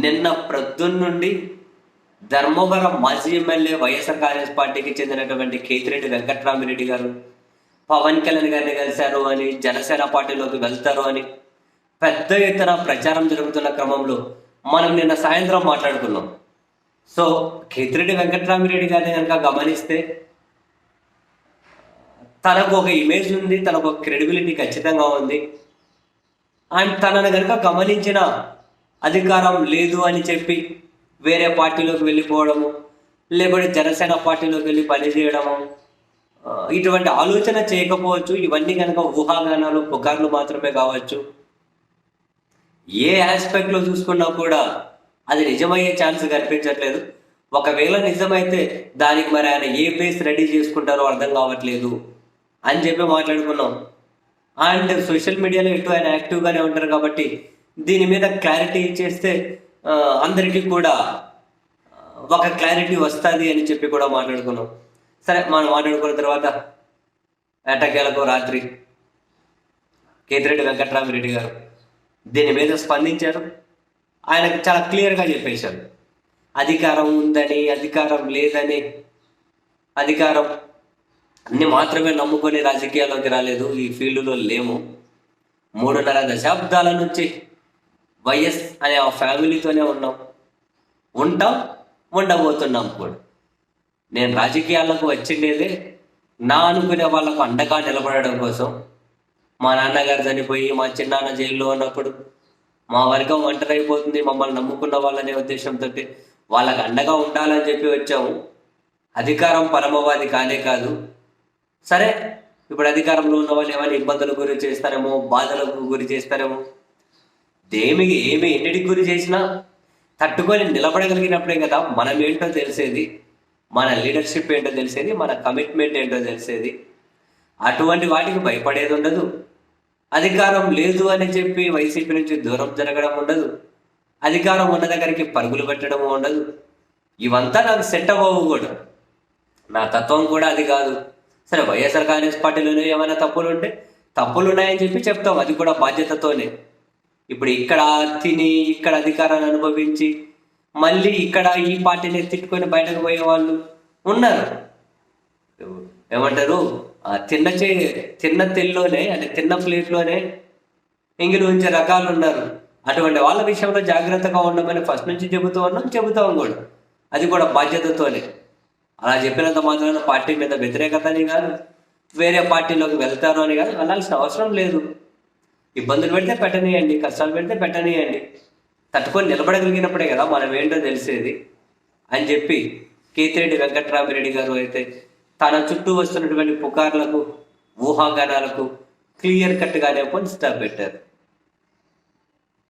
నిన్న ప్రొద్దున్నుండి ధర్మవరం మాజీ ఎమ్మెల్యే వైఎస్ఆర్ కాంగ్రెస్ పార్టీకి చెందినటువంటి కేతిరెడ్డి వెంకట్రామిరెడ్డి గారు పవన్ కళ్యాణ్ గారిని కలిశారు అని జనసేన పార్టీలోకి వెళ్తారు అని పెద్ద ఎత్తున ప్రచారం జరుగుతున్న క్రమంలో మనం నిన్న సాయంత్రం మాట్లాడుకున్నాం. సో కేతిరెడ్డి వెంకట్రామిరెడ్డి గారిని కనుక గమనిస్తే తనకు ఒక ఇమేజ్ ఉంది తనకు ఒక క్రెడిబిలిటీ ఖచ్చితంగా ఉంది. అండ్ తనను కనుక గమనించిన అధికారం లేదు అని చెప్పి వేరే పార్టీలోకి వెళ్ళిపోవడము లేకపోతే జనసేన పార్టీలోకి వెళ్ళి పనిచేయడము ఇటువంటి ఆలోచన చేయకపోవచ్చు. ఇవన్నీ కనుక ఊహాగానాలు పుకార్లు మాత్రమే కావచ్చు. ఏ ఆస్పెక్ట్లో చూసుకున్నా కూడా అది నిజమయ్యే ఛాన్స్ కనిపించట్లేదు. ఒకవేళ నిజమైతే దానికి మరి ఆయన ఏ బేస్ రెడీ చేసుకుంటారో అర్థం కావట్లేదు అని చెప్పి మాట్లాడుకున్నాం. అండ్ సోషల్ మీడియాలో ఎటు ఆయన యాక్టివ్గానే ఉంటారు కాబట్టి దీని మీద క్లారిటీ ఇచ్చేస్తే అందరికీ కూడా ఒక క్లారిటీ వస్తుంది అని చెప్పి కూడా మాట్లాడుకున్నాం. సరే మనం మాట్లాడుకున్న తర్వాత ఎటకేలకు రాత్రి? కేతిరెడ్డి వెంకట్రామిరెడ్డి గారు దీని మీద స్పందించారు. ఆయనకు చాలా క్లియర్గా చెప్పేశారు. అధికారం ఉందని అధికారం లేదని అధికారం అన్ని మాత్రమే నమ్ముకొని రాజకీయాల్లోకి రాలేదు ఈ ఫీల్డ్లో లేము. మూడున్నర దశాబ్దాల నుంచి వైఎస్ అనే ఆ ఫ్యామిలీతోనే ఉన్నాం. ఉంటాం ఉండబోతున్నాం కూడా. నేను రాజకీయాలకు వచ్చిండేదే నా అనుకునే వాళ్ళకు అండగా నిలబడడం కోసం. మా నాన్నగారు చనిపోయి మా చిన్నాన్న జైల్లో ఉన్నప్పుడు మా వర్గం ఒంటరైపోతుంది మమ్మల్ని నమ్ముకున్న వాళ్ళనే ఉద్దేశంతో వాళ్ళకు అండగా ఉండాలని చెప్పి వచ్చాము. అధికారం పరమవాది కానే కాదు. సరే ఇప్పుడు అధికారంలో ఉన్న వాళ్ళు ఏమైనా ఇబ్బందులకు గురి చేస్తారేమో బాధలకు గురి చేస్తారేమో దేమికి ఏమి ఎన్నిటికి గురి చేసినా తట్టుకొని నిలబడగలిగినప్పుడే కదా మనం ఏంటో తెలిసేది మన లీడర్షిప్ ఏంటో తెలిసేది మన కమిట్మెంట్ ఏంటో తెలిసేది. అటువంటి వాటికి భయపడేది ఉండదు. అధికారం లేదు అని చెప్పి వైసీపీ నుంచి దూరం జరగడం ఉండదు. అధికారం ఉన్న దగ్గరికి పరుగులు పెట్టడం ఉండదు. ఇవంతా నాకు సెట్ అవ్వవు కూడా. నా తత్వం కూడా అది కాదు. సరే వైఎస్ఆర్ కాంగ్రెస్ పార్టీలోనే ఏమైనా తప్పులు ఉంటే తప్పులు ఉన్నాయని చెప్పి చెప్తాం. అది కూడా బాధ్యతతోనే. ఇప్పుడు ఇక్కడ తిని ఇక్కడ అధికారాన్ని అనుభవించి మళ్ళీ ఇక్కడ ఈ పార్టీని తిట్టుకొని బయటకు పోయే వాళ్ళు ఉన్నారు. ఏమంటారు? ఆ తిన్న చే తిన్న తెల్లోనే అంటే తిన్న ప్లేట్లోనే ఎంగిలి ఉంచే రకాలు ఉన్నారు. అటువంటి వాళ్ళ విషయంలో జాగ్రత్తగా ఉండమని ఫస్ట్ నుంచి చెబుతూ ఉన్నాం చెబుతాం కూడా. అది కూడా బాధ్యతతోనే. అలా చెప్పినంత మాత్రాన పార్టీ మీద వ్యతిరేకత అని కాదు వేరే పార్టీలోకి వెళ్తారు అని కాదు వెళ్ళాల్సిన అవసరం లేదు. ఇబ్బందులు పెడితే పెట్టనీయండి కష్టాలు పెడితే పెట్టనీయండి. తట్టుకొని నిలబడగలిగినప్పుడే కదా మనం ఏంటో తెలిసేది అని చెప్పి కేతిరెడ్డి వెంకట్రామిరెడ్డి గారు అయితే తన చుట్టూ వస్తున్నటువంటి పుకార్లకు ఊహాగానాలకు క్లియర్ కట్గానే పోయి స్టాప్ పెట్టారు.